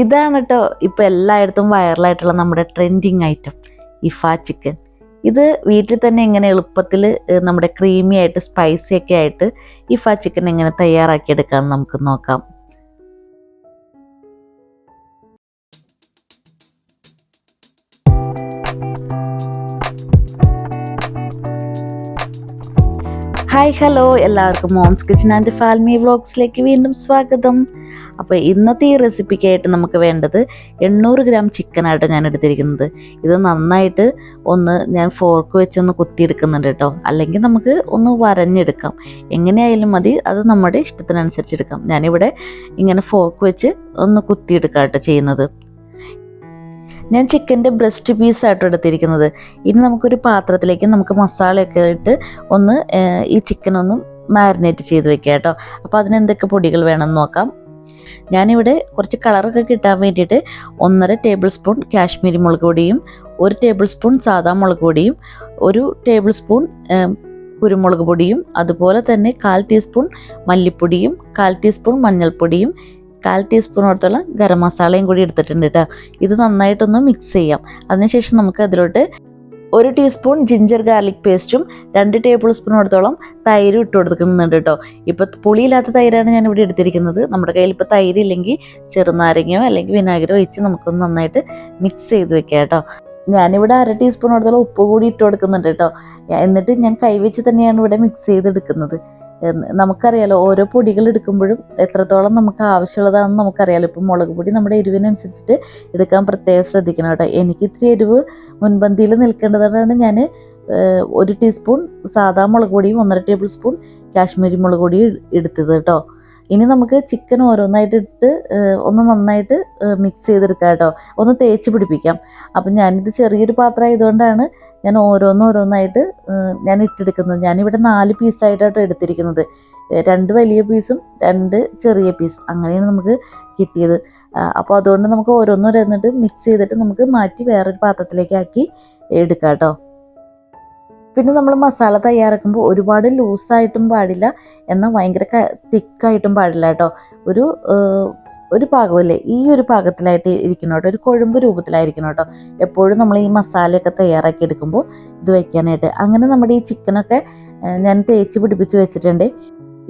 ഇതാണ് കേട്ടോ ഇപ്പോൾ എല്ലായിടത്തും വൈറലായിട്ടുള്ള നമ്മുടെ ട്രെൻഡിങ് ഐറ്റം ഇഫ ചിക്കൻ ഇത് വീട്ടിൽ തന്നെ എങ്ങനെ എളുപ്പത്തിൽ നമ്മുടെ ക്രീമി ആയിട്ട് സ്പൈസി ഒക്കെ ആയിട്ട് ഇഫ ചിക്കൻ എങ്ങനെ തയ്യാറാക്കി തയ്യാറാക്കിയെടുക്കാമെന്ന് നമുക്ക് നോക്കാം. ഹായ് ഹലോ എല്ലാവർക്കും മോംസ് കിച്ചൻ ആൻഡ് ഫാൽമി വ്ളോഗ്സിലേക്ക് വീണ്ടും സ്വാഗതം. അപ്പോൾ ഇന്നത്തെ ഈ റെസിപ്പിക്കായിട്ട് നമുക്ക് വേണ്ടത് എണ്ണൂറ് ഗ്രാം ചിക്കനായിട്ട് ഞാൻ എടുത്തിരിക്കുന്നത്. ഇത് നന്നായിട്ട് ഒന്ന് ഞാൻ ഫോർക്ക് വെച്ചൊന്ന് കുത്തിയെടുക്കുന്നുണ്ട് കേട്ടോ. അല്ലെങ്കിൽ നമുക്ക് ഒന്ന് വരഞ്ഞെടുക്കാം. എങ്ങനെയായാലും മതി അത് നമ്മുടെ ഇഷ്ടത്തിനനുസരിച്ച് എടുക്കാം. ഞാനിവിടെ ഇങ്ങനെ ഫോർക്ക് വെച്ച് ഒന്ന് കുത്തിയെടുക്കാം കേട്ടോ ചെയ്യുന്നത്. ഞാൻ ചിക്കന്റെ ബ്രസ്റ്റ് പീസായിട്ട് എടുത്തിരിക്കുന്നത്. ഇനി നമുക്കൊരു പാത്രത്തിലേക്ക് നമുക്ക് മസാലയൊക്കെ ഇട്ട് ഒന്ന് ഈ ചിക്കനൊന്നും മാരിനേറ്റ് ചെയ്ത് വെക്കാം കേട്ടോ. അപ്പോൾ അതിന് എന്തൊക്കെ പൊടികൾ വേണമെന്ന് നോക്കാം. ഞാനിവിടെ കുറച്ച് കളറൊക്കെ കിട്ടാൻ വേണ്ടിയിട്ട് ഒന്നര ടേബിൾ സ്പൂൺ കാശ്മീരി മുളക് പൊടിയും ഒരു ടേബിൾ സ്പൂൺ സാദാ മുളക് പൊടിയും ഒരു ടേബിൾ സ്പൂൺ കുരുമുളക് പൊടിയും അതുപോലെ തന്നെ കാൽ ടീസ്പൂൺ മല്ലിപ്പൊടിയും കാൽ ടീസ്പൂൺ മഞ്ഞൾപ്പൊടിയും കാൽ ടീസ്പൂണോടത്തോളം ഗരം മസാലയും കൂടി എടുത്തിട്ടുണ്ട് കേട്ടോ ഇത് നന്നായിട്ടൊന്ന് മിക്സ് ചെയ്യാം. അതിനുശേഷം നമുക്ക് അതിലോട്ട് ഒരു ടീസ്പൂൺ ജിഞ്ചർ ഗാർലിക് പേസ്റ്റും രണ്ട് ടേബിൾ സ്പൂണോടത്തോളം തൈരും ഇട്ട് കൊടുക്കുന്നുണ്ട് കേട്ടോ ഇപ്പോൾ പുളിയില്ലാത്ത തൈരാണ് ഞാൻ ഇവിടെ എടുത്തിരിക്കുന്നത്. നമ്മുടെ കയ്യിൽ ഇപ്പോൾ തൈര് ഇല്ലെങ്കിൽ ചെറുനാരങ്ങയോ അല്ലെങ്കിൽ വിനാഗിരോ ഒഴിച്ച് നമുക്കൊന്ന് നന്നായിട്ട് മിക്സ് ചെയ്ത് വെക്കാം കേട്ടോ ഞാനിവിടെ അര ടീസ്പൂണോടത്തോളം ഉപ്പ് കൂടി ഇട്ട് കൊടുക്കുന്നുണ്ട് കേട്ടോ എന്നിട്ട് ഞാൻ കൈവച്ച് തന്നെയാണ് ഇവിടെ മിക്സ് ചെയ്തെടുക്കുന്നത്. നമുക്കറിയാലോ ഓരോ പൊടികൾ എടുക്കുമ്പോഴും എത്രത്തോളം നമുക്ക് ആവശ്യമുള്ളതാണെന്ന് നമുക്കറിയാലോ. ഇപ്പം മുളക് പൊടി നമ്മുടെ എരിവിനനുസരിച്ചിട്ട് എടുക്കാൻ പ്രത്യേകം ശ്രദ്ധിക്കണം കേട്ടോ. എനിക്ക് ഇത്തിരി എരിവ് മുൻപന്തിയിൽ നിൽക്കേണ്ടതാണ് ഞാൻ ഒരു ടീസ്പൂൺ സാധാ മുളക് പൊടിയും ഒന്നര ടേബിൾ സ്പൂൺ കാശ്മീരി മുളക് പൊടിയും എടുത്തത് കേട്ടോ. ഇനി നമുക്ക് ചിക്കൻ ഓരോന്നായിട്ട് ഇട്ട് ഒന്ന് നന്നായിട്ട് മിക്സ് ചെയ്തെടുക്കാം കേട്ടോ. ഒന്ന് തേച്ച് പിടിപ്പിക്കാം. അപ്പം ഞാനിത് ചെറിയൊരു പാത്രം ആയതുകൊണ്ടാണ് ഞാൻ ഓരോന്ന് ഓരോന്നായിട്ട് ഏഹ്, ഞാൻ ഇട്ടെടുക്കുന്നത്. ഞാനിവിടെ നാല് പീസായിട്ടാണ് എടുത്തിരിക്കുന്നത്. രണ്ട് വലിയ പീസും രണ്ട് ചെറിയ പീസും അങ്ങനെയാണ് നമുക്ക് കിട്ടിയത്. അപ്പോൾ അതുകൊണ്ട് നമുക്ക് ഓരോന്നോരോന്നിട്ട് മിക്സ് ചെയ്തിട്ട് നമുക്ക് മാറ്റി വേറൊരു പാത്രത്തിലേക്ക് ആക്കി എടുക്കാം കേട്ടോ. പിന്നെ നമ്മൾ മസാല തയ്യാറാക്കുമ്പോൾ ഒരുപാട് ലൂസായിട്ടും പാടില്ല. എന്നാൽ ഭയങ്കര തിക്കായിട്ടും പാടില്ല കേട്ടോ. ഒരു ഒരു പാകമല്ലേ ഈ ഒരു പാകത്തിലായിട്ട് ഇരിക്കണം കേട്ടോ. ഒരു കൊഴുമ്പ് രൂപത്തിലായിരിക്കണം കേട്ടോ. എപ്പോഴും നമ്മൾ ഈ മസാലയൊക്കെ തയ്യാറാക്കി എടുക്കുമ്പോൾ ഇത് വയ്ക്കാനായിട്ട് അങ്ങനെ നമ്മുടെ ഈ ചിക്കനൊക്കെ ഞാൻ തേച്ച് പിടിപ്പിച്ച് വെച്ചിട്ടുണ്ട്.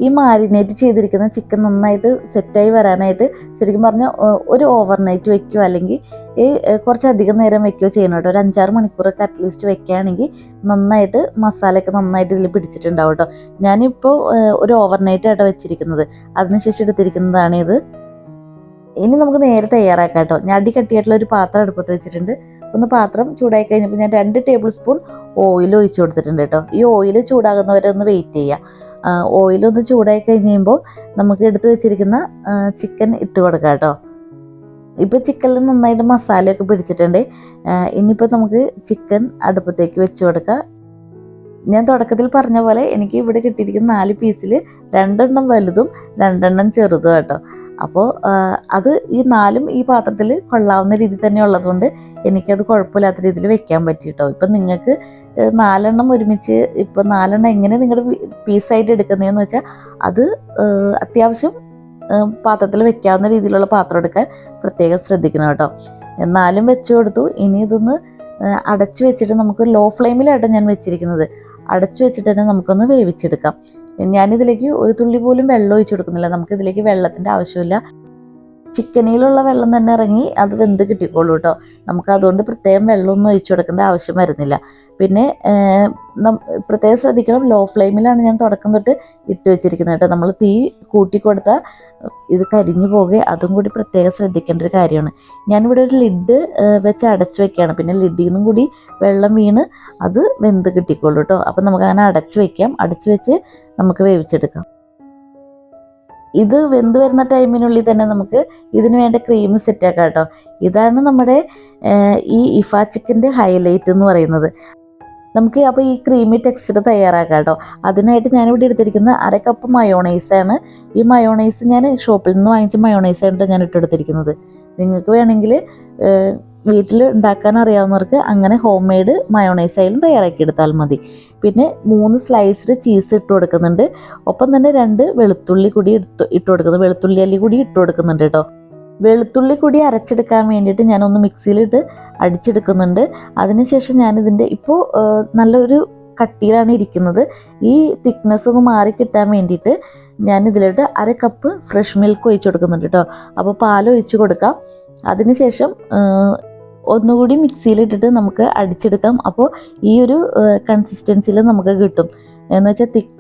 ഈ മാരിനേറ്റ് ചെയ്തിരിക്കുന്ന ചിക്കൻ നന്നായിട്ട് സെറ്റായി വരാനായിട്ട് ശരിക്കും പറഞ്ഞാൽ ഒരു ഓവർനൈറ്റ് വയ്ക്കുക അല്ലെങ്കിൽ ഈ കുറച്ചധികം നേരം വെക്കുകയോ ചെയ്യണം കേട്ടോ. ഒരു അഞ്ചാറ് മണിക്കൂറൊക്കെ അറ്റ്ലീസ്റ്റ് വെക്കുകയാണെങ്കിൽ നന്നായിട്ട് മസാലയൊക്കെ നന്നായിട്ട് ഇതിൽ പിടിച്ചിട്ടുണ്ടാവും കേട്ടോ. ഞാനിപ്പോൾ ഒരു ഓവർനൈറ്റ് ആയിട്ടോ വെച്ചിരിക്കുന്നത്. അതിനുശേഷം എടുത്തിരിക്കുന്നതാണ് ഇത്. ഇനി നമുക്ക് നേരെ തയ്യാറാക്കാം കേട്ടോ. ഞാൻ അടി കട്ടിയായിട്ടുള്ള ഒരു പാത്രം അടുപ്പത്ത് വെച്ചിട്ടുണ്ട്. ഒന്ന് പാത്രം ചൂടായി കഴിഞ്ഞപ്പോൾ ഞാൻ രണ്ട് ടേബിൾ സ്പൂൺ ഓയിൽ ഒഴിച്ചു കൊടുത്തിട്ടുണ്ട് കേട്ടോ. ഈ ഓയിൽ ചൂടാകുന്നവരെ ഒന്ന് വെയിറ്റ് ചെയ്യുക ഓയിലൊന്ന് ചൂടായി കഴിഞ്ഞ് കഴിയുമ്പോൾ നമുക്ക് എടുത്ത് വെച്ചിരിക്കുന്ന ചിക്കൻ ഇട്ട് കൊടുക്കാം കേട്ടോ. ഇപ്പോൾ ചിക്കനിൽ നന്നായിട്ട് മസാലയൊക്കെ പിടിച്ചിട്ടുണ്ട്. ഇനിയിപ്പോൾ നമുക്ക് ചിക്കൻ അടുപ്പത്തേക്ക് വെച്ച് കൊടുക്കാം. ഞാൻ തുടക്കത്തിൽ പറഞ്ഞ പോലെ എനിക്ക് ഇവിടെ കിട്ടിയിരിക്കുന്ന നാല് പീസിൽ രണ്ടെണ്ണം വലുതും രണ്ടെണ്ണം ചെറുതും കേട്ടോ അപ്പോൾ അത് ഈ നാലും ഈ പാത്രത്തിൽ കൊള്ളാവുന്ന രീതിയിൽ തന്നെ ഉള്ളതുകൊണ്ട് എനിക്കത് കുഴപ്പമില്ലാത്ത രീതിയിൽ വെക്കാൻ പറ്റി കേട്ടോ ഇപ്പം നിങ്ങൾക്ക് നാലെണ്ണം ഒരുമിച്ച് ഇപ്പം നാലെണ്ണം എങ്ങനെ നിങ്ങളുടെ പീസായിട്ട് എടുക്കുന്നതെന്ന് വെച്ചാൽ അത് അത്യാവശ്യം പാത്രത്തിൽ വെക്കാവുന്ന രീതിയിലുള്ള പാത്രം എടുക്കാൻ പ്രത്യേകം ശ്രദ്ധിക്കണം കേട്ടോ. എന്നാലും വെച്ചു കൊടുത്തു. ഇനി ഇതൊന്ന് അടച്ചു വെച്ചിട്ട് നമുക്ക് ലോ ഫ്ലെയിമിലാട്ടോ ഞാൻ വെച്ചിരിക്കുന്നത്. അടച്ചു വെച്ചിട്ട് തന്നെ നമുക്കൊന്ന് വേവിച്ചെടുക്കാം. ഞാനിതിലേക്ക് ഒരു തുള്ളി പോലും വെള്ളം ഒഴിച്ചു കൊടുക്കുന്നില്ല. നമുക്കിതിലേക്ക് വെള്ളത്തിന്റെ ആവശ്യമില്ല. ചിക്കനിലുള്ള വെള്ളം തന്നെ ഇറങ്ങി അത് വെന്ത് കിട്ടിക്കോളൂ കേട്ടോ. നമുക്ക് അതുകൊണ്ട് പ്രത്യേകം വെള്ളമൊന്നും ഒഴിച്ചു കൊടുക്കേണ്ട ആവശ്യം വരുന്നില്ല. പിന്നെ പ്രത്യേകം ശ്രദ്ധിക്കണം ലോ ഫ്ലെയിമിലാണ് ഞാൻ തുടക്കം തൊട്ട് ഇട്ട് വെച്ചിരിക്കുന്നത് കേട്ടോ. നമ്മൾ തീ കൂട്ടി ഇത് കരിഞ്ഞു പോകുക അതും കൂടി പ്രത്യേകം ശ്രദ്ധിക്കേണ്ട ഒരു കാര്യമാണ്. ഞാനിവിടെ ഒരു ലിഡ് വെച്ച് അടച്ചു വെക്കുകയാണ്. പിന്നെ ലിഡിൽ നിന്നും കൂടി വെള്ളം വീണ് അത് വെന്ത് കിട്ടിക്കോളൂ കേട്ടോ. അപ്പം നമുക്ക് അങ്ങനെ അടച്ചു വെക്കാം. അടച്ചു വെച്ച് നമുക്ക് വേവിച്ചെടുക്കാം. ഇത് വെന്ത് വരുന്ന ടൈമിനുള്ളിൽ തന്നെ നമുക്ക് ഇതിന് വേണ്ട ക്രീം സെറ്റാക്കാം കേട്ടോ. ഇതാണ് നമ്മുടെ ഈ ഇഫ ചിക്കന്റെ ഹൈലൈറ്റ് എന്ന് പറയുന്നത്. നമുക്ക് അപ്പോൾ ഈ ക്രീമി ടെക്സ്ചർ തയ്യാറാക്കാം കേട്ടോ. അതിനായിട്ട് ഞാനിവിടെ എടുത്തിരിക്കുന്ന അര കപ്പ് മയോണൈസാണ് ഈ മയോണൈസ് ഞാൻ ഷോപ്പിൽ നിന്ന് വാങ്ങിച്ച മയോണൈസാണ് ഞാൻ ഇട്ടെടുത്തിരിക്കുന്നത് നിങ്ങൾക്ക് വേണമെങ്കിൽ വീട്ടിൽ ഉണ്ടാക്കാൻ അറിയാവുന്നവർക്ക് അങ്ങനെ ഹോം മെയ്ഡ് മയോണൈസ് ആയാലും തയ്യാറാക്കി എടുത്താൽ മതി. പിന്നെ മൂന്ന് സ്ലൈസ്ഡ് ചീസ് ഇട്ട് കൊടുക്കുന്നുണ്ട്. ഒപ്പം തന്നെ രണ്ട് വെളുത്തുള്ളി കൂടി എടുത്ത് ഇട്ട് കൊടുക്കുന്നത് വെളുത്തുള്ളി അല്ലി കൂടി ഇട്ട് കൊടുക്കുന്നുണ്ട് കേട്ടോ. വെളുത്തുള്ളി കൂടി അരച്ചെടുക്കാൻ വേണ്ടിയിട്ട് ഞാനൊന്ന് മിക്സിയിലിട്ട് അടിച്ചെടുക്കുന്നുണ്ട്. അതിനുശേഷം ഞാനിതിന്റെ ഇപ്പോൾ നല്ലൊരു കട്ടിയിലാണ് ഇരിക്കുന്നത്. ഈ തിക്നെസ് ഒന്ന് മാറി കിട്ടാൻ വേണ്ടിയിട്ട് ഞാൻ ഇതിലോട്ട് അര കപ്പ് ഫ്രഷ് മിൽക്ക് ഒഴിച്ചു കൊടുക്കുന്നുണ്ട് കേട്ടോ അപ്പോൾ പാൽ ഒഴിച്ച് കൊടുക്കാം. അതിനുശേഷം ഒന്നുകൂടി മിക്സിയിലിട്ടിട്ട് നമുക്ക് അടിച്ചെടുക്കാം. അപ്പോൾ ഈ ഒരു കൺസിസ്റ്റൻസിയിൽ നമുക്ക് കിട്ടും. എന്ന് വെച്ചാൽ തിക്ക്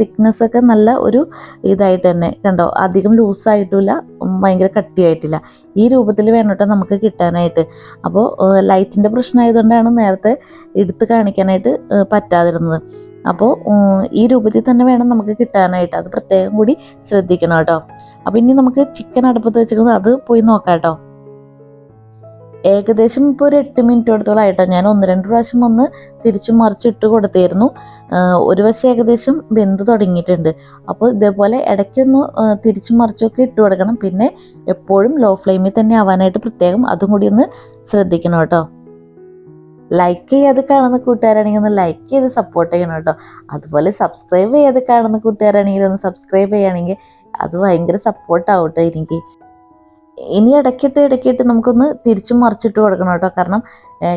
തിക്നെസ് ഒക്കെ നല്ല ഒരു ഇതായിട്ട് തന്നെ. കണ്ടോ? അധികം ലൂസായിട്ടില്ല ഭയങ്കര കട്ടിയായിട്ടില്ല. ഈ രൂപത്തിൽ വേണം കേട്ടോ നമുക്ക് കിട്ടാനായിട്ട്. അപ്പോൾ ലൈറ്റിന്റെ പ്രശ്നമായതുകൊണ്ടാണ് നേരത്തെ എടുത്ത് കാണിക്കാനായിട്ട് പറ്റാതിരുന്നത്. അപ്പോൾ ഈ രൂപത്തിൽ തന്നെ വേണം നമുക്ക് കിട്ടാനായിട്ട്. അത് പ്രത്യേകം കൂടി ശ്രദ്ധിക്കണം കേട്ടോ. അപ്പോൾ ഇനി നമുക്ക് ചിക്കൻ അടുപ്പത്ത് വെച്ചിരിക്കുന്നത് അത് പോയി നോക്കാം കേട്ടോ. ഏകദേശം ഇപ്പോൾ ഒരു എട്ട് മിനിറ്റോടത്തോളം ആയിട്ടോ. ഞാൻ ഒന്ന് രണ്ട് പ്രാവശ്യം ഒന്ന് തിരിച്ചു മറിച്ചിട്ട് കൊടുത്തിരുന്നു. ഒരു വശം ഏകദേശം വെന്ത് തുടങ്ങിയിട്ടുണ്ട്. അപ്പോൾ ഇതേപോലെ ഇടയ്ക്കൊന്ന് തിരിച്ചും മറിച്ചൊക്കെ ഇട്ട് കൊടുക്കണം. പിന്നെ എപ്പോഴും ലോ ഫ്ലെയിമിൽ തന്നെ ആവാനായിട്ട് പ്രത്യേകം അതും കൂടി ഒന്ന് ശ്രദ്ധിക്കണം കേട്ടോ. ലൈക്ക് ചെയ്യാതെ കാണുന്ന കൂട്ടുകാരാണെങ്കിൽ ഒന്ന് ലൈക്ക് ചെയ്ത് സപ്പോർട്ട് ചെയ്യണം കേട്ടോ. അതുപോലെ സബ്സ്ക്രൈബ് ചെയ്യാതെ കാണുന്ന കൂട്ടുകാരാണെങ്കിൽ ഒന്ന് സബ്സ്ക്രൈബ് ചെയ്യുകയാണെങ്കിൽ അത് ഭയങ്കര സപ്പോർട്ടാവും കേട്ടോ എനിക്ക്. ഇനി ഇടയ്ക്കിട്ട് ഇടയ്ക്കിട്ട് നമുക്കൊന്ന് തിരിച്ചും മറിച്ചിട്ട് കൊടുക്കണം കേട്ടോ. കാരണം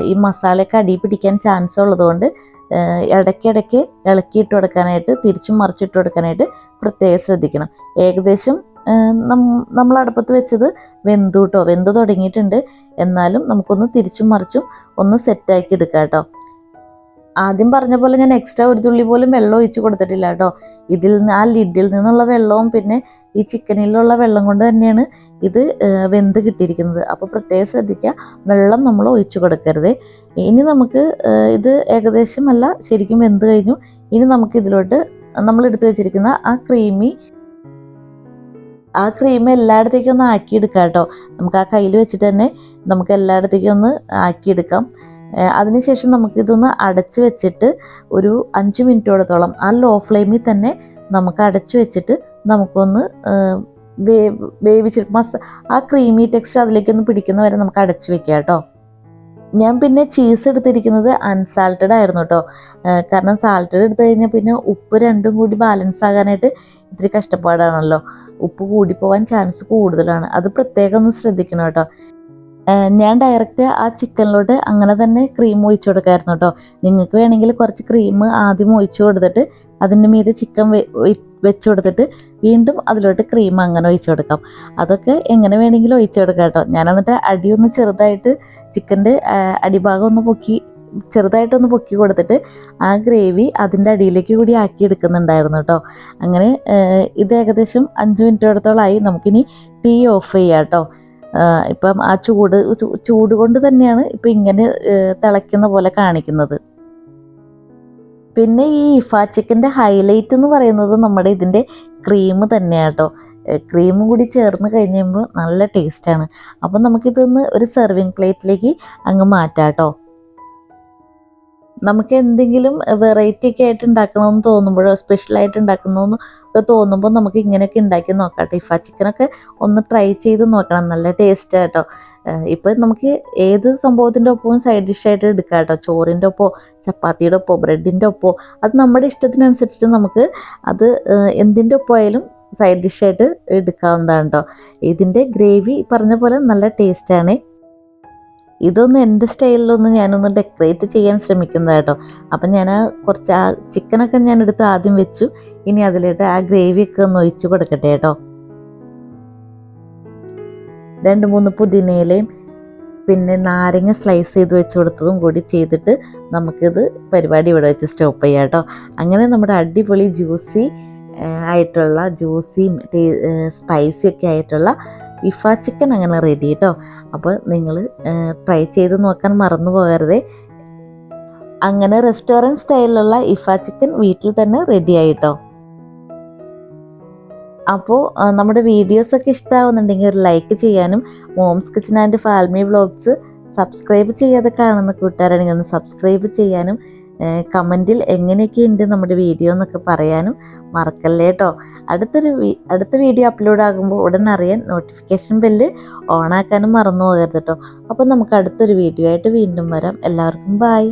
ഈ മസാലയൊക്കെ അടി പിടിക്കാൻ ചാൻസ് ഉള്ളതുകൊണ്ട് ഇടയ്ക്കിടയ്ക്ക് ഇളക്കിയിട്ട് കൊടുക്കാനായിട്ട് തിരിച്ചും മറിച്ചിട്ട് കൊടുക്കാനായിട്ട് പ്രത്യേകം ശ്രദ്ധിക്കണം. ഏകദേശം നമ്മൾ അടുപ്പത്ത് വെച്ചത് വെന്തു കേട്ടോ. വെന്ത് തുടങ്ങിയിട്ടുണ്ട്. എന്നാലും നമുക്കൊന്ന് തിരിച്ചും മറിച്ചും ഒന്ന് സെറ്റാക്കി എടുക്കാം കേട്ടോ. ആദ്യം പറഞ്ഞ പോലെ ഞാൻ എക്സ്ട്രാ ഒരു തുള്ളി പോലും വെള്ളം ഒഴിച്ച് കൊടുത്തിട്ടില്ല കേട്ടോ. ഇതിൽ നിന്ന് ആ ലിഡിൽ നിന്നുള്ള വെള്ളവും പിന്നെ ഈ ചിക്കനിലുള്ള വെള്ളം കൊണ്ട് തന്നെയാണ് ഇത് വെന്ത് കിട്ടിയിരിക്കുന്നത്. അപ്പോൾ പ്രത്യേകം ശ്രദ്ധിക്കുക വെള്ളം നമ്മൾ ഒഴിച്ചു കൊടുക്കരുത്. ഇനി നമുക്ക് ഇത് ഏകദേശം അല്ല ശരിക്കും വെന്ത് കഴിഞ്ഞു. ഇനി നമുക്ക് ഇതിലോട്ട് നമ്മൾ എടുത്തു വെച്ചിരിക്കുന്ന ആ ക്രീമി ആ ക്രീം എല്ലായിടത്തേക്കും ഒന്ന് ആക്കിയെടുക്കാം കേട്ടോ. നമുക്ക് ആ കയ്യിൽ വെച്ചിട്ട് തന്നെ നമുക്ക് എല്ലായിടത്തേക്കും ഒന്ന് ആക്കിയെടുക്കാം. അതിനുശേഷം നമുക്കിതൊന്ന് അടച്ചു വെച്ചിട്ട് ഒരു അഞ്ച് മിനിറ്റോടത്തോളം ആ ലോ ഫ്ലെയിമിൽ തന്നെ നമുക്ക് അടച്ചു വെച്ചിട്ട് നമുക്കൊന്ന് വേവിച്ചിട്ട് മസ ആ ക്രീമി ടെക്സ്റ്റ് അതിലേക്കൊന്ന് പിടിക്കുന്ന വരെ നമുക്ക് അടച്ചു വെക്കാം കേട്ടോ. ഞാൻ പിന്നെ ചീസ് എടുത്തിരിക്കുന്നത് അൺസാൾട്ടഡ് ആയിരുന്നു കേട്ടോ. കാരണം സാൾട്ടഡ് എടുത്തു കഴിഞ്ഞാൽ പിന്നെ ഉപ്പ് രണ്ടും കൂടി ബാലൻസ് ആകാനായിട്ട് ഇത്തിരി കഷ്ടപ്പാടാണല്ലോ. ഉപ്പ് കൂടിപ്പോവാൻ ചാൻസ് കൂടുതലാണ്. അത് പ്രത്യേകം ഒന്ന് ശ്രദ്ധിക്കണം കേട്ടോ. ഞാൻ ഡയറക്റ്റ് ആ ചിക്കനിലോട്ട് അങ്ങനെ തന്നെ ക്രീം ഒഴിച്ചു കൊടുക്കായിരുന്നു കേട്ടോ നിങ്ങൾക്ക് വേണമെങ്കിൽ കുറച്ച് ക്രീം ആദ്യം ഒഴിച്ചു കൊടുത്തിട്ട് അതിന്റെ മീതെ ചിക്കൻ വെച്ച് കൊടുത്തിട്ട് വീണ്ടും അതിലോട്ട് ക്രീം അങ്ങനെ ഒഴിച്ചു കൊടുക്കാം. അതൊക്കെ എങ്ങനെ വേണമെങ്കിലും ഒഴിച്ചു കൊടുക്കാം കേട്ടോ ഞാൻ എന്നിട്ട് അടിയൊന്ന് ചെറുതായിട്ട് ചിക്കന്റെ അടിഭാഗം ഒന്ന് പൊക്കി ചെറുതായിട്ടൊന്ന് പൊക്കി കൊടുത്തിട്ട് ആ ഗ്രേവി അതിന്റെ അടിയിലേക്ക് കൂടി ആക്കി എടുക്കുന്നുണ്ടായിരുന്നു കേട്ടോ അങ്ങനെ ഇത് ഏകദേശം അഞ്ച് മിനിറ്റോടത്തോളമായി നമുക്കിനി തീ ഓഫ് ചെയ്യാം കേട്ടോ ഇപ്പം ആ ചൂട് ചൂട് കൊണ്ട് തന്നെയാണ് ഇപ്പം ഇങ്ങനെ തിളയ്ക്കുന്ന പോലെ കാണിക്കുന്നത്. പിന്നെ ഈ ഇഫാ ചിക്കന്റെ ഹൈലൈറ്റ് എന്ന് പറയുന്നത് നമ്മുടെ ഇതിന്റെ ക്രീം തന്നെയാണ് കേട്ടോ. ക്രീമും കൂടി ചേർന്ന് കഴിഞ്ഞുമ്പോൾ നല്ല ടേസ്റ്റാണ് അപ്പം നമുക്കിതൊന്ന് ഒരു സെർവിങ് പ്ലേറ്റിലേക്ക് അങ്ങ് മാറ്റാം കേട്ടോ. നമുക്ക് എന്തെങ്കിലും വെറൈറ്റി ഒക്കെ ആയിട്ട് ഉണ്ടാക്കണമെന്ന് തോന്നുമ്പോഴോ സ്പെഷ്യലായിട്ട് ഉണ്ടാക്കണമെന്ന് ഒക്കെ തോന്നുമ്പോൾ നമുക്ക് ഇങ്ങനെയൊക്കെ ഉണ്ടാക്കി നോക്കാം. ഇഫ ചിക്കനൊക്കെ ഒന്ന് ട്രൈ ചെയ്ത് നോക്കണം. നല്ല ടേസ്റ്റ് കേട്ടോ ഇപ്പം നമുക്ക് ഏത് സംഭവത്തിന്റെ ഒപ്പവും സൈഡ് ഡിഷായിട്ട് എടുക്കാം കേട്ടോ ചോറിന്റെ ഒപ്പോ ചപ്പാത്തിയുടെ ഒപ്പോ ബ്രെഡിന്റെ ഒപ്പോ അത് നമ്മുടെ ഇഷ്ടത്തിനനുസരിച്ചിട്ട് നമുക്ക് അത് എന്തിന്റെ ഒപ്പമായാലും സൈഡ് ഡിഷായിട്ട് എടുക്കാവുന്നതാണ് കേട്ടോ ഇതിന്റെ ഗ്രേവി പറഞ്ഞ പോലെ നല്ല ടേസ്റ്റാണ് ഇതൊന്ന് എന്റെ സ്റ്റൈലിലൊന്ന് ഞാനൊന്ന് ഡെക്കറേറ്റ് ചെയ്യാൻ ശ്രമിക്കുന്നത് കേട്ടോ. അപ്പം ഞാൻ കുറച്ച് ആ ചിക്കനൊക്കെ ഞാൻ എടുത്ത് ആദ്യം വെച്ചു. ഇനി അതിലിട്ട് ആ ഗ്രേവിയൊക്കെ ഒന്ന് ഒഴിച്ച് കൊടുക്കട്ടെ കേട്ടോ. രണ്ട് മൂന്ന് പുതിനയിലയും പിന്നെ നാരങ്ങ സ്ലൈസ് ചെയ്ത് വെച്ച് കൊടുത്തതും കൂടി ചെയ്തിട്ട് നമുക്കിത് പരിപാടി ഇവിടെ വെച്ച് സ്റ്റോപ്പ് ചെയ്യാം കേട്ടോ. അങ്ങനെ നമ്മുടെ അടിപൊളി ജ്യൂസി ആയിട്ടുള്ള ജ്യൂസിയും സ്പൈസി ഒക്കെ ആയിട്ടുള്ള ഇഫ ചിക്കൻ അങ്ങനെ റെഡി കേട്ടോ അപ്പോൾ നിങ്ങൾ ട്രൈ ചെയ്ത് നോക്കാൻ മറന്നു പോകരുതേ. അങ്ങനെ റെസ്റ്റോറന്റ് സ്റ്റൈലിലുള്ള ഇഫ ചിക്കൻ വീട്ടിൽ തന്നെ റെഡി ആയിട്ടോ. അപ്പോൾ നമ്മുടെ വീഡിയോസൊക്കെ ഇഷ്ടമാവുന്നുണ്ടെങ്കിൽ ഒരു ലൈക്ക് ചെയ്യാനും മോംസ് കിച്ചൻ ആൻഡ് ഫാൽമി വ്ളോഗ്സ് സബ്സ്ക്രൈബ് ചെയ്യാതെ കാണുന്ന കൂട്ടുകാരാണെങ്കിൽ ഒന്ന് സബ്സ്ക്രൈബ് ചെയ്യാനും കമന്റിൽ എങ്ങനെയൊക്കെ ഉണ്ട് നമ്മുടെ വീഡിയോ എന്നൊക്കെ പറയാനും മറക്കല്ലേ കേട്ടോ അടുത്തൊരു അടുത്ത വീഡിയോ അപ്ലോഡ് ആകുമ്പോൾ ഉടൻ അറിയാൻ നോട്ടിഫിക്കേഷൻ ബെല്ല് ഓണാക്കാനും മറന്നു പോകരുത് കേട്ടോ അപ്പോൾ നമുക്ക് അടുത്തൊരു വീഡിയോ ആയിട്ട് വീണ്ടും വരാം. എല്ലാവർക്കും ബായ്